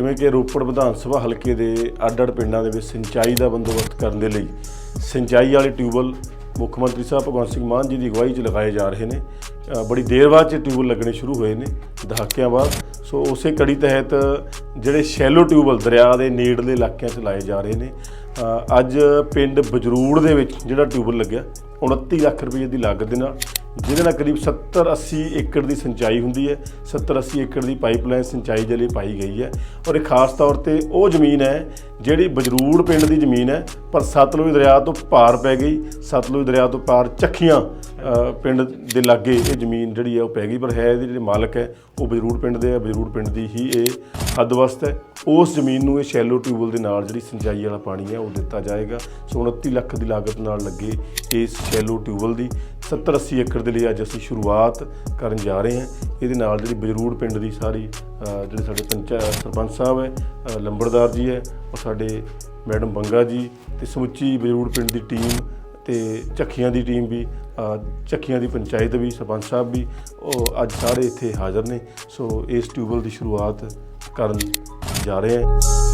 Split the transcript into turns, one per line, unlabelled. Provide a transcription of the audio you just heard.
ਜਿਵੇਂ ਕਿ ਰੋਪੜ ਵਿਧਾਨ ਸਭਾ ਹਲਕੇ ਦੇ ਅੱਡ-ਅੱਡ ਪਿੰਡਾਂ ਦੇ ਵਿੱਚ ਸਿੰਚਾਈ ਦਾ ਬੰਦੋਬਸਤ ਕਰਨ ਦੇ ਲਈ ਸਿੰਚਾਈ ਵਾਲੇ ਟਿਊਬਲ ਮੁੱਖ ਮੰਤਰੀ ਸਾਹਿਬ ਭਗਵੰਤ ਸਿੰਘ ਮਾਨ ਜੀ ਦੀ ਅਗਵਾਈ 'ਚ ਲਗਾਏ ਜਾ ਰਹੇ ਨੇ। ਬੜੀ ਦੇਰ ਬਾਅਦ 'ਚ ਟਿਊਬਲ ਲੱਗਣੇ ਸ਼ੁਰੂ ਹੋਏ ਨੇ, ਦਹਾਕਿਆਂ ਬਾਅਦ। ਸੋ ਉਸੇ ਕੜੀ ਤਹਿਤ ਜਿਹੜੇ ਸ਼ੈਲੋ ਟਿਊਬਲ ਦਰਿਆ ਦੇ ਨੇੜਲੇ ਇਲਾਕਿਆਂ 'ਚ ਲਾਏ ਜਾ ਰਹੇ ਨੇ। ਅੱਜ ਪਿੰਡ ਬਜਰੂੜ ਦੇ ਵਿੱਚ ਜਿਹੜਾ ਟਿਊਬਲ ਲੱਗਿਆ 29 ਲੱਖ ਰੁਪਏ ਦੀ ਲਾਗਤ ਦੇ ਨਾਲ ਜਿਹਦੇ ਨਾਲ ਕਰੀਬ 70 80 ਏਕੜ ਦੀ ਸਿੰਚਾਈ ਹੁੰਦੀ ਹੈ 70 80 ਏਕੜ ਦੀ ਪਾਈਪਲਾਈਨ ਸਿੰਚਾਈ ਦੇ ਲਈ ਪਾਈ ਗਈ ਹੈ ਔਰ ਇਹ ਖਾਸ ਤੌਰ ਤੇ ਉਹ ਜ਼ਮੀਨ ਹੈ ਜਿਹੜੀ ਬਜਰੂੜ ਪਿੰਡ ਦੀ ਜ਼ਮੀਨ ਹੈ, ਪਰ ਸਤਲੁਜ ਦਰਿਆ ਤੋਂ ਪਾਰ ਪੈ ਗਈ, ਸਤਲੁਜ ਦਰਿਆ ਤੋਂ ਪਾਰ ਚੱਖੀਆਂ ਪਿੰਡ ਦੇ ਲਾਗੇ ਇਹ ਜ਼ਮੀਨ ਜਿਹੜੀ ਹੈ ਉਹ ਪੈ ਗਈ, ਪਰ ਹੈ ਇਹਦੇ ਜਿਹੜੇ ਮਾਲਕ ਹੈ, ਉਹ ਬਜਰੂੜ ਪਿੰਡ ਦੇ ਹੈ ਬਜਰੂੜ ਪਿੰਡ ਦੀ ਹੀ ਇਹ ਹੱਦਵਸਤ ਹੈ। ਉਸ ਜ਼ਮੀਨ ਨੂੰ ਇਹ ਸ਼ੈਲੋ ਟਿਊਬਲ ਦੇ ਨਾਲ ਜਿਹੜੀ ਸਿੰਚਾਈ ਵਾਲਾ ਪਾਣੀ ਹੈ ਉਹ ਦਿੱਤਾ ਜਾਏਗਾ। ਸੋ 29 ਲੱਖ ਦੀ ਲਾਗਤ ਨਾਲ ਲੱਗੇ ਇਸ ਸ਼ੈਲੋ ਟਿਊਬਲ ਦੀ। 70 80 ਏਕੜ ਦੇ ਲਈ ਅੱਜ ਅਸੀਂ ਸ਼ੁਰੂਆਤ ਕਰਨ ਜਾ ਰਹੇ ਹਾਂ। ਇਹਦੇ ਨਾਲ ਜਿਹੜੀ ਬਜਰੂੜ ਪਿੰਡ ਦੀ ਸਾਰੀ ਜਿਹੜੇ ਸਾਡੇ ਪੰਚਾਇਤ ਸਰਪੰਚ ਸਾਹਿਬ ਹੈ ਲੰਬੜਦਾਰ ਜੀ ਹੈ ਔਰ ਸਾਡੇ ਮੈਡਮ ਬੰਗਾ ਜੀ ਤੇ ਸਮੁੱਚੀ ਬਜਰੂੜ ਪਿੰਡ ਦੀ ਟੀਮ ਤੇ ਚੱਖੀਆਂ ਦੀ ਟੀਮ ਵੀ ਚੱਖੀਆਂ ਦੀ ਪੰਚਾਇਤ ਵੀ, ਸਰਪੰਚ ਸਾਹਿਬ ਵੀ, ਉਹ ਅੱਜ ਸਾਰੇ ਇੱਥੇ ਹਾਜ਼ਰ ਨੇ। ਸੋ ਇਸ ਟਿਊਬਲ ਦੀ ਸ਼ੁਰੂਆਤ ਕਰਨ ਜਾ ਰਹੇ ਹਾਂ।